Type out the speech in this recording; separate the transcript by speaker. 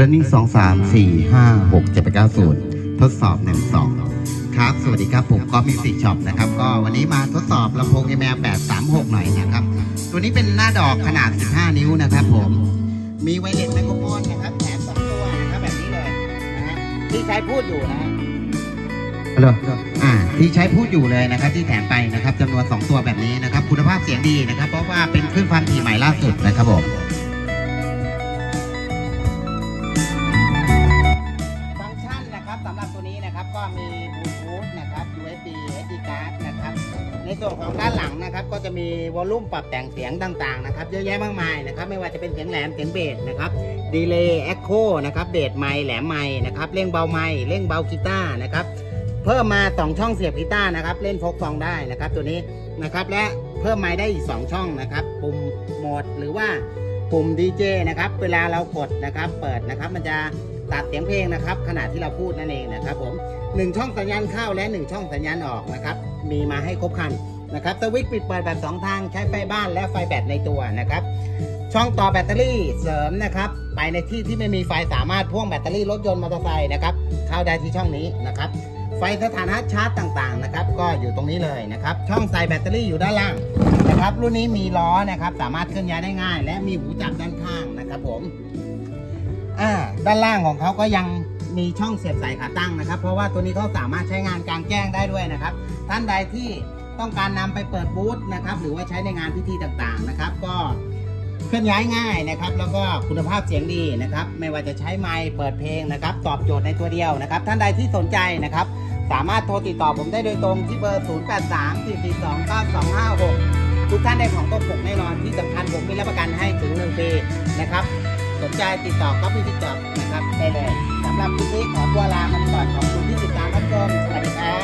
Speaker 1: running สองสามสี่ห้าหกเจ็ดแปดเก้าศูนย์ทดสอบหนึ่งสองครับ สวัสดีครับผมก็มิวสิกช็อปนะครับ ก็วันนี้มาทดสอบลำโพง ML 836 หน่อยนะครับ ตัวนี้เป็นหน้าดอกขนาด 15 นิ้วนะครับผม มีไวเลสไมโครโฟนนะครับแถมสองตัวนะครับแบบนี้เลยนะฮะที่ใช้พูดอยู่นะฮะฮัลโหลอ่า ที่ใช้พูดอยู่เลยนะครับ ที่แถมไปนะครับจำนวน 2 ตัวแบบนี้นะครับ คุณภาพเสียงดีนะครับ เพราะว่าเป็นคลื่นความถี่ใหม่ล่าสุดนะครับผม USB SD card นะครับ ในส่วนของด้านหลังนะครับก็จะมีวอลลุ่มปรับแต่งเสียงต่างๆนะครับเยอะแยะมากมายนะครับไม่ว่าจะเป็นเสียงแหลมเสียงเบสนะครับดีเลย์เอ็กโคนะครับเบสไมค์แหลมไมค์นะครับเร่งเบาไมค์เร่งเบากีตาร์นะครับเพิ่มมา 2 ช่องเสียบกีตาร์นะครับเล่นฟกซองได้นะครับตัวนี้นะครับและเพิ่มไมค์ได้อีก 2 ช่องนะครับปุ่มโหมดหรือว่า ปุ่ม DJ นะครับ เวลาเรากดนะครับ เปิดนะครับ มันจะตัดเสียงเพลงนะครับ ขณะที่เราพูดนั่นเองนะครับ ผมหนึ่งช่องสัญญาณเข้าและ1ช่องสัญญาณออกนะครับ มีมาให้ครบคันนะครับสวิตช์ปิดเปิดแบบ 2 ทางใช้ไฟบ้านและไฟแบตในตัวนะครับ ช่องต่อแบตเตอรี่เสริมนะครับ ไปในที่ที่ไม่มีไฟสามารถพ่วงแบตเตอรี่รถยนต์มอเตอร์ไซค์นะครับ เข้าได้ที่ช่องนี้นะครับ ไฟสถานะชาร์จต่างๆนะครับ ก็อยู่ตรงนี้เลยนะครับ ช่องใส่แบตเตอรี่อยู่ด้านล่างนะครับ รุ่นนี้มีล้อนะครับ สามารถเคลื่อนย้ายได้ง่าย และมีหูจับด้านข้างนะครับ ผมอ่าด้านล่างของเขาก็ยังมีช่องเสียบสายขาตั้งนะครับ เพราะว่าตัวนี้เขาสามารถใช้งานกลางแจ้งได้ด้วยนะครับ ท่านใดที่ต้องการนำไปเปิดบูธนะครับ หรือว่าใช้ในงานพิธีต่างๆนะครับ ก็ เคลื่อนย้ายง่ายนะครับ แล้วก็คุณภาพเสียงดีนะครับ ไม่ว่าจะใช้ไมค์เปิดเพลงนะครับ ตอบโจทย์ในตัวเดียวนะครับ ท่านใดที่สนใจนะครับ สามารถโทรติดต่อผมได้โดยตรงที่เบอร์ 0 8 3 4 4 2 9 2 5 6 ทุกท่านได้ของตัวปกแน่นอนที่สำคัญผมมีรับประกันให้ถึง1ปีนะครับสนใจติดต่อก็พี่ติดต่อนะครับได้เลยสำหรับคลิปนี้ขอตัวลากันก่อนขอบคุณที่ติดตามรับชมสวัสดีครับ